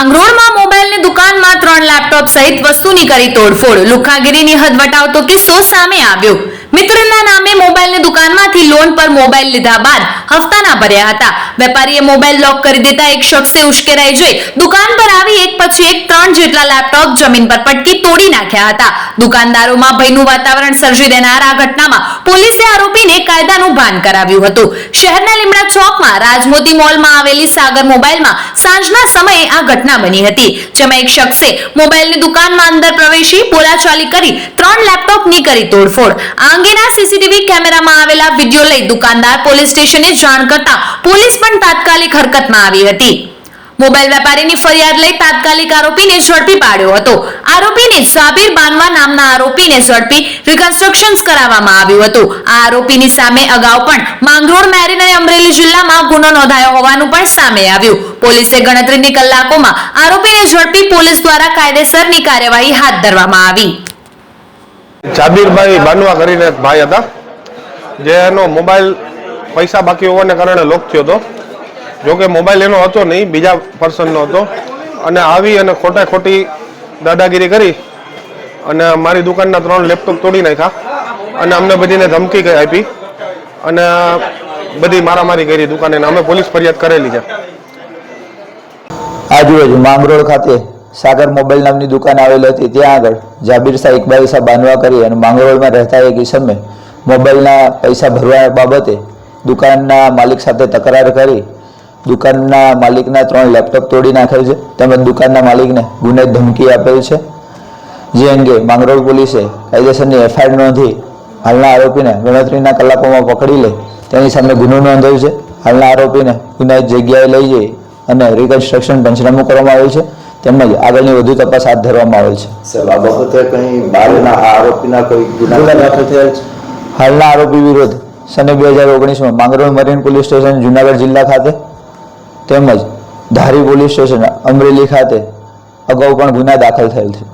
માંગરોળમાં મોબાઈલની દુકાનમાં ત્રણ લેપટોપ સહિત વસ્તુની કરી તોડફોડ. લુખાગીરીની હદ વટાવતો કિસ્સો સામે આવ્યો. મિત્રના નામે મોબાઈલની દુકાનમાંથી લોન પર મોબાઈલ લીધા બાદ હપ્તાના ભર્યા હતા. વેપારીએ મોબાઈલ લોક કરી દેતા એક શખ્સે ઉશ્કેરાઈ જઈ દુકાન પર આવી એક પછી એક ત્રણ જેટલા લેપટોપ જમીન પર પટકી તોડી નાખ્યા હતા. દુકાનદારોમાં ભયનું વાતાવરણ સર્જી દેનાર આ ઘટનામાં પોલીસે આરોપીને કાયદાનું ભાન કરાવ્યું હતું. શહેરના લીમડા ચોકમાં રાજમોતી મોલમાં આવેલી સાગર મોબાઈલમાં સાંજના સમયે આ ઘટના બની હતી, જેમાં એક શખ્સે મોબાઈલની દુકાનમાં અંદર પ્રવેશી બોલાચાલી કરી ત્રણ લેપટોપની કરી તોડફોડ. આ અંગેના સીસીટીવી કેમેરામાં આવેલા વીડિયો લઈ દુકાનદાર પોલીસ સ્ટેશને જાણ કરતા પોલીસ પણ તાત્કાલિક હરકતમાં આવી હતી. મોબાઈલ વેપારીની ફરિયાદ લઈ તાત્કાલિક આરોપીને ઝડપી પાડ્યો હતો. આરોપીને સાબિર બાનવા નામના આરોપીને ઝડપી રિકન્સ્ટ્રક્શન્સ કરાવવામાં આવ્યું હતું. આ આરોપીની સામે અગાઉ પણ માંગરોળ મેરીન અને અમરેલી જિલ્લામાં ગુનો નોંધાયો હોવાનું પણ સામે આવ્યું. પોલીસે ગણતરીની કલાકોમાં આરોપીને ઝડપી પોલીસ દ્વારા કાયદેસરની કાર્યવાહી હાથ ધરવામાં આવી. જાબીરભાઈ બાનવા કરીને એક ભાઈ હતા. જે એનો મોબાઈલ પૈસા બાકી હોવાને કારણે લોક થયો હતો. જોકે મોબાઈલ એનો હતો નહીં, બીજા પર્સનનો હતો. અને આવી અને ખોટા ખોટી દાદાગીરી કરી અને મારી દુકાનના ત્રણ લેપટોપ તોડી નાખ્યા અને અમને બધીને ધમકી આપી અને બધી મારામારી કરી દુકાને અમે પોલીસ ફરિયાદ કરેલી છે. આજુબાજુ માંગરોળ ખાતે સાગર મોબાઈલ નામની દુકાન આવેલી હતી. ત્યાં આગળ જાબીર શાહ ઇકબાલ શાહ બાંધવા કરી અને માંગરોળમાં રહેતા એક ઈસમે મોબાઈલના પૈસા ભરવા બાબતે દુકાનના માલિક સાથે તકરાર કરી. દુકાનના માલિકના ત્રણ લેપટોપ તોડી નાખેલ છે. તેમજ દુકાનના માલિકને ગુને ધમકી આપેલ છે. જે અંગે માંગરોળ પોલીસે કાયદેસરની એફઆઈઆર નોંધી હાલના આરોપીને ગણતરીના કલાકોમાં પકડી લઈ તેની સામે ગુનો નોંધાયો છે. હાલના આરોપીને ગુનાહિત જગ્યાએ લઈ જઈ અને રિકન્સ્ટ્રક્શન પંચનામું કરવામાં આવ્યું છે. તેમજ આગળની વધુ તપાસ હાથ ધરવામાં આવેલ છે. સાહેબ આ બાબતે કંઈ બારના આરોપીના કોઈ ગુના દાખલ થયેલ છે? હાલના આરોપી વિરુદ્ધ સને બે હજાર ઓગણીસમાં Mangrol marine police station Junagadh જિલ્લા ખાતે તેમજ ધારી પોલીસ સ્ટેશન અમરેલી ખાતે અગાઉ પણ ગુના દાખલ થયેલ છે.